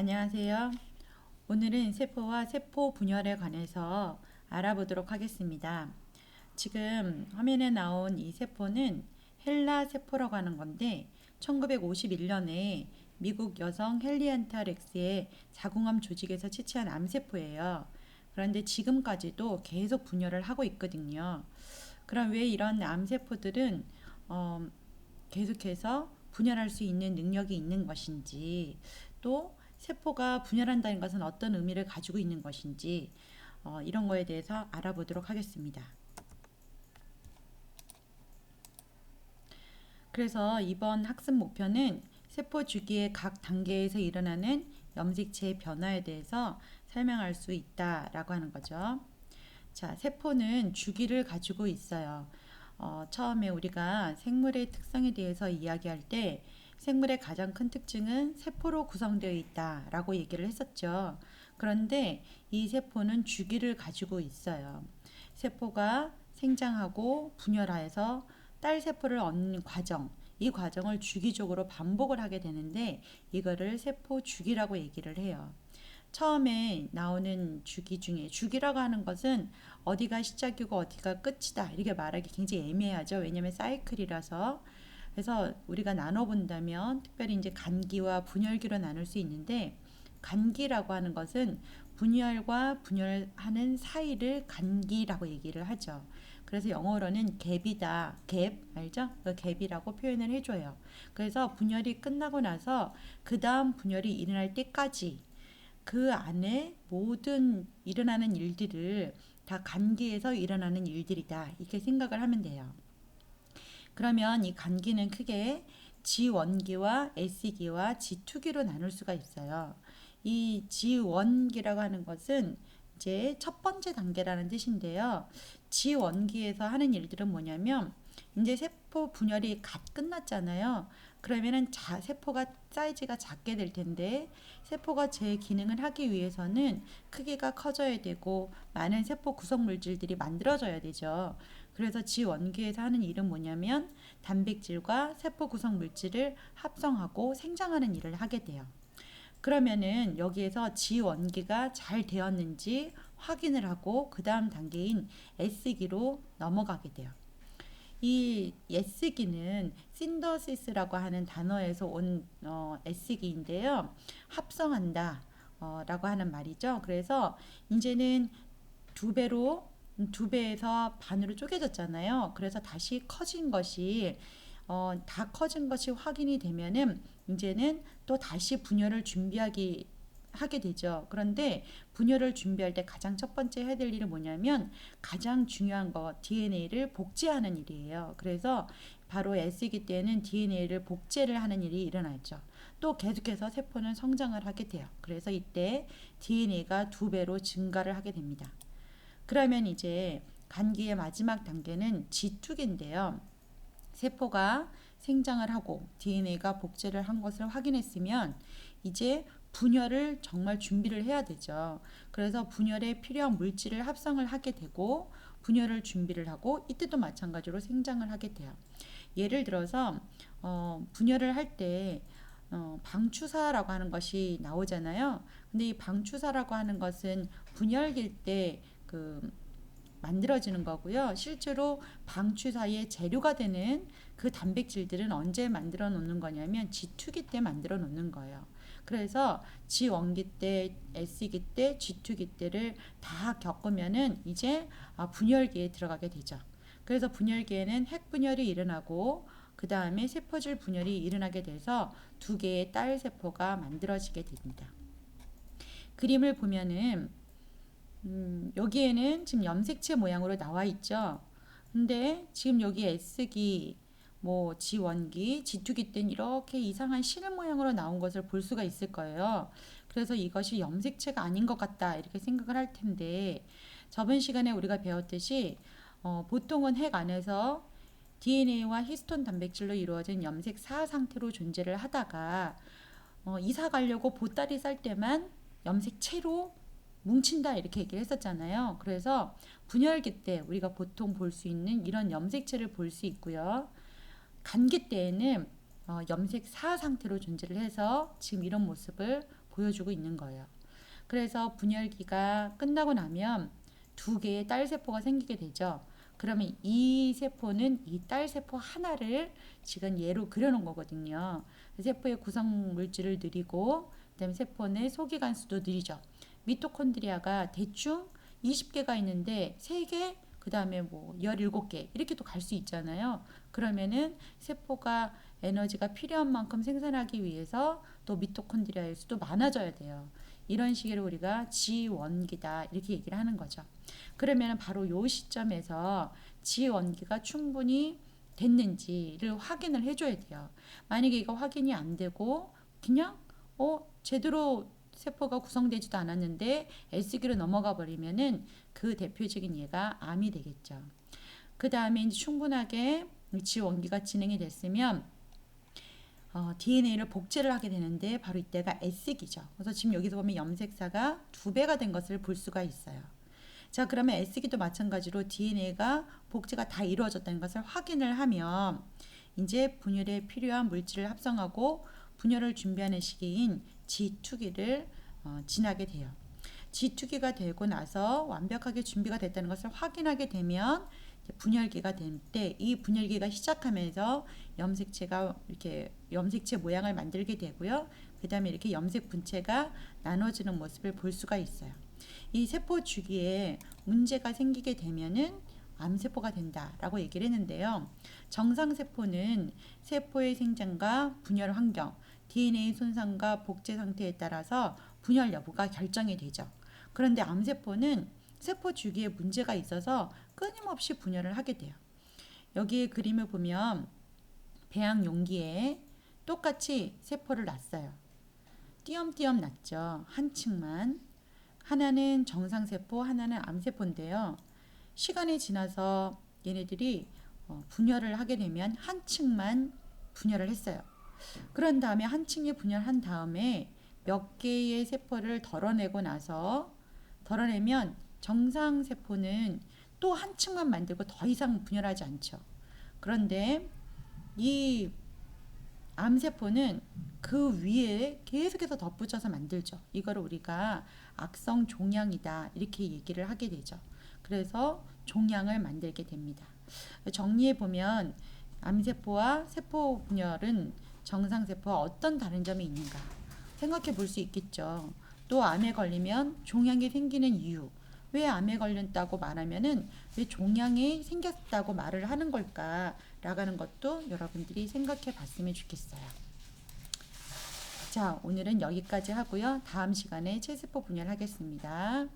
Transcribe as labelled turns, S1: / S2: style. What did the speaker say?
S1: 안녕하세요. 오늘은 세포와 세포 분열에 관해서 알아보도록 하겠습니다. 지금 화면에 나온 이 세포는 헬라 세포라고 하는 건데 1951년에 미국 여성 헬리안타 렉스의 자궁암 조직에서 채취한 암세포예요. 그런데 지금까지도 계속 분열을 하고 있거든요. 그럼 왜 이런 암세포들은 어, 계속해서 분열할 수 있는 능력이 있는 것인지 또 세포가 분열한다는 것은 어떤 의미를 가지고 있는 것인지 어, 이런 거에 대해서 알아보도록 하겠습니다. 그래서 이번 학습 목표는 세포 주기의 각 단계에서 일어나는 염색체의 변화에 대해서 설명할 수 있다라고 하는 거죠. 자, 세포는 주기를 가지고 있어요. 어, 처음에 우리가 생물의 특성에 대해서 이야기할 때 생물의 가장 큰 특징은 세포로 구성되어 있다라고 얘기를 했었죠. 그런데 이 세포는 주기를 가지고 있어요. 세포가 생장하고 분열하여서 딸 세포를 얻는 과정, 이 과정을 주기적으로 반복을 하게 되는데 이거를 세포 주기라고 얘기를 해요. 처음에 나오는 주기 중에 주기라고 하는 것은 어디가 시작이고 어디가 끝이다 이렇게 말하기 굉장히 애매하죠. 왜냐하면 사이클이라서 그래서 우리가 나눠 본다면 특별히 이제 간기와 분열기로 나눌 수 있는데 간기라고 하는 것은 분열과 분열하는 사이를 간기라고 얘기를 하죠. 그래서 영어로는 갭이다. 갭 알죠? 그 갭이라고 표현을 해줘요. 그래서 분열이 끝나고 나서 그 다음 분열이 일어날 때까지 그 안에 모든 일어나는 일들을 다 간기에서 일어나는 일들이다. 이렇게 생각을 하면 돼요. 그러면 이 간기는 크게 G1기와 S기와 G2기로 나눌 수가 있어요. 이 G1기라고 하는 것은 이제 첫 번째 단계라는 뜻인데요. G1기에서 하는 일들은 뭐냐면 이제 세포 분열이 갓 끝났잖아요. 그러면은 자, 세포가 사이즈가 작게 될 텐데 세포가 제 기능을 하기 위해서는 크기가 커져야 되고 많은 세포 구성 물질들이 만들어져야 되죠. 그래서 지원기에서 하는 일은 뭐냐면 단백질과 세포 구성 물질을 합성하고 생장하는 일을 하게 돼요. 그러면은 여기에서 지원기가 잘 되었는지 확인을 하고 그 다음 단계인 S기로 넘어가게 돼요. 이 S기는 신더시스라고 하는 단어에서 온 어, S기인데요. 합성한다 어, 라고 하는 말이죠. 그래서 이제는 두 배로 두 배에서 반으로 쪼개졌잖아요. 그래서 다시 커진 것이 어, 다 커진 것이 확인이 되면은 이제는 또 다시 분열을 준비하기 하게 되죠. 그런데 분열을 준비할 때 가장 첫 번째 해야 될 일은 뭐냐면 가장 중요한 거 DNA를 복제하는 일이에요. 그래서 바로 S기 때는 DNA를 복제를 하는 일이 일어나죠. 또 계속해서 세포는 성장을 하게 돼요. 그래서 이때 DNA가 두 배로 증가를 하게 됩니다. 그러면 이제 간기의 마지막 단계는 G2기인데요. 세포가 생장을 하고 DNA가 복제를 한 것을 확인했으면 이제 분열을 정말 준비를 해야 되죠. 그래서 분열에 필요한 물질을 합성을 하게 되고 분열을 준비를 하고 이때도 마찬가지로 생장을 하게 돼요. 예를 들어서 어, 분열을 할때 어, 방추사라고 하는 것이 나오잖아요. 근데 이 방추사라고 하는 것은 분열일 때 그 만들어지는 거고요. 실제로 방추사의 재료가 되는 그 단백질들은 언제 만들어 놓는 거냐면 G2기 때 만들어 놓는 거예요. 그래서 G1기 때, S기 때, G2기 때를 다 겪으면은 이제 아, 분열기에 들어가게 되죠. 그래서 분열기에는 핵 분열이 일어나고 그 다음에 세포질 분열이 일어나게 돼서 두 개의 딸 세포가 만들어지게 됩니다. 그림을 보면은 음, 여기에는 지금 염색체 모양으로 나와 있죠. 근데 지금 여기 S기, 뭐 G1기, G2기 때는 이렇게 이상한 실 모양으로 나온 것을 볼 수가 있을 거예요. 그래서 이것이 염색체가 아닌 것 같다 이렇게 생각을 할 텐데 저번 시간에 우리가 배웠듯이 어, 보통은 핵 안에서 DNA와 히스톤 단백질로 이루어진 염색 사 상태로 존재를 하다가 어, 이사 가려고 보따리 쌀 때만 염색체로 뭉친다 이렇게 얘기를 했었잖아요. 그래서 분열기 때 우리가 보통 볼 수 있는 이런 염색체를 볼 수 있고요. 간기 때에는 어, 염색 사 상태로 존재를 해서 지금 이런 모습을 보여주고 있는 거예요. 그래서 분열기가 끝나고 나면 두 개의 딸 세포가 생기게 되죠. 그러면 이 세포는 이 딸 세포 하나를 지금 예로 그려놓은 거거든요. 세포의 구성 물질을 느리고 그다음에 세포는 소기관 수도 느리죠. 미토콘드리아가 대충 20개가 있는데 3개 그 다음에 뭐 17개 이렇게도 갈수 있잖아요. 그러면은 세포가 에너지가 필요한 만큼 생산하기 위해서 또 미토콘드리아의 수도 많아져야 돼요. 이런 식으로 우리가 지원기다 이렇게 얘기를 하는 거죠. 그러면 바로 요 시점에서 지원기가 충분히 됐는지를 확인을 해줘야 돼요. 만약에 이거 확인이 안 되고 그냥 어 제대로 세포가 구성되지도 않았는데 S기로 넘어가 버리면은 그 대표적인 예가 암이 되겠죠. 그 다음에 이제 충분하게 지원기가 진행이 됐으면 어, DNA를 복제를 하게 되는데 바로 이때가 S기죠. 그래서 지금 여기서 보면 염색사가 두 배가 된 것을 볼 수가 있어요. 자, 그러면 S기도 마찬가지로 DNA가 복제가 다 이루어졌다는 것을 확인을 하면 이제 분열에 필요한 물질을 합성하고 분열을 준비하는 시기인 G2기를 어, 지나게 돼요. G2기가 되고 나서 완벽하게 준비가 됐다는 것을 확인하게 되면 분열기가 될 때 이 분열기가 시작하면서 염색체가 이렇게 염색체 모양을 만들게 되고요. 그 다음에 이렇게 염색 분체가 나눠지는 모습을 볼 수가 있어요. 이 세포 주기에 문제가 생기게 되면은 암세포가 된다라고 얘기를 했는데요. 정상 세포는 세포의 생장과 분열 환경, DNA 손상과 복제 상태에 따라서 분열 여부가 결정이 되죠. 그런데 암세포는 세포 주기에 문제가 있어서 끊임없이 분열을 하게 돼요. 여기에 그림을 보면 배양 용기에 똑같이 세포를 놨어요. 띄엄띄엄 놨죠. 한 층만. 하나는 정상세포, 하나는 암세포인데요. 시간이 지나서 얘네들이 어, 분열을 하게 되면 한 층만 분열을 했어요. 그런 다음에 한 층이 분열한 다음에 몇 개의 세포를 덜어내고 나서 덜어내면 정상 세포는 또 한 층만 만들고 더 이상 분열하지 않죠. 그런데 이 암세포는 그 위에 계속해서 덧붙여서 만들죠. 이거를 우리가 악성 종양이다 이렇게 얘기를 하게 되죠. 그래서 종양을 만들게 됩니다. 정리해 보면 암세포와 세포 분열은 정상 세포와 어떤 다른 점이 있는가 생각해 볼 수 있겠죠. 또 암에 걸리면 종양이 생기는 이유 왜 암에 걸렸다고 말하면은 왜 종양이 생겼다고 말을 하는 걸까 라는 것도 여러분들이 생각해 봤으면 좋겠어요. 자, 오늘은 여기까지 하고요. 다음 시간에 체세포 분열 하겠습니다.